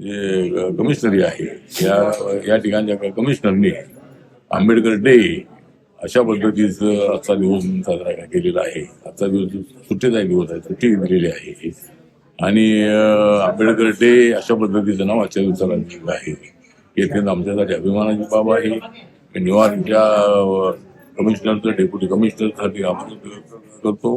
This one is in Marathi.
जे कमिशनरी आहे. या या ठिकाणच्या कमिशनरनी आंबेडकर डे अशा पद्धतीचं आजचा दिवस साजरा केलेला आहे. आजचा दिवस सुट्टीचा दिवस आहे. सुट्टी दिलेली आहे. आणि आंबेडकर डे अशा पद्धतीचं नाव आजच्या दिवसाला दिलेलं आहे. हे अत्यंत आमच्यासाठी अभिमानाची बाब आहे. मी न्यूयॉर्कच्या कमिशनरचं डेप्युटी कमिशनरसाठी आभार करतो.